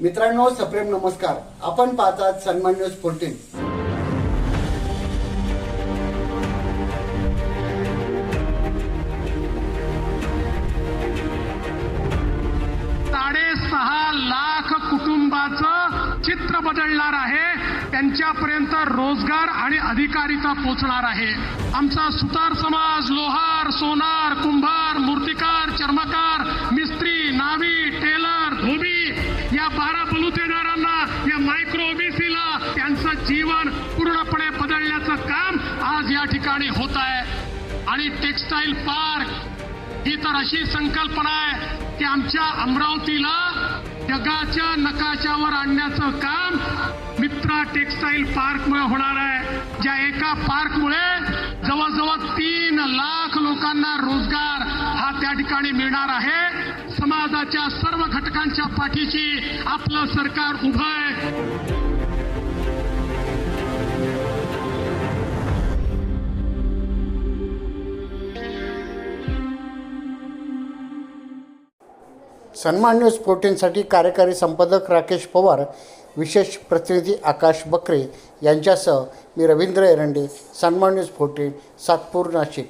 मित्रांनो सप्रेम नमस्कार. आपण पाहतात सन्मान न्यूज फोर्टीन साडेसहा लाख कुटुंबाचं चित्र बदलणार आहे. त्यांच्यापर्यंत रोजगार आणि अधिकारिता पोचणार आहे. आमचा सुतार समाज लोहार सोनार कुंभार मूर्तिकार चर्मकार या बारा बलुतेदारांना या मायक्रो ओबीसीला त्यांचं जीवन पूर्णपणे बदलण्याचं काम आज या ठिकाणी होत आहे. आणि टेक्स्टाईल पार्क ही तर अशी संकल्पना आहे की आमच्या अमरावतीला जगाच्या नकाशावर आणण्याचं काम मित्रा टेक्स्टाईल पार्कमुळे होणार आहे. ज्या एका पार्कमुळे जवळजवळ तीन लाख लोकांना रोजगार या त्या ठिकाणी मिळणार आहे. समाजाच्या सर्व घटकांच्या पाठीशी आपलं सरकार उभं आहे. सन्मान न्यूज फोर्टीनसाठी कार्यकारी संपादक राकेश पवार विशेष प्रतिनिधी आकाश बकरे यांच्यासह मी रवींद्र एरंडे सन्मान न्यूज फोर्टीन सातपूर नाशिक.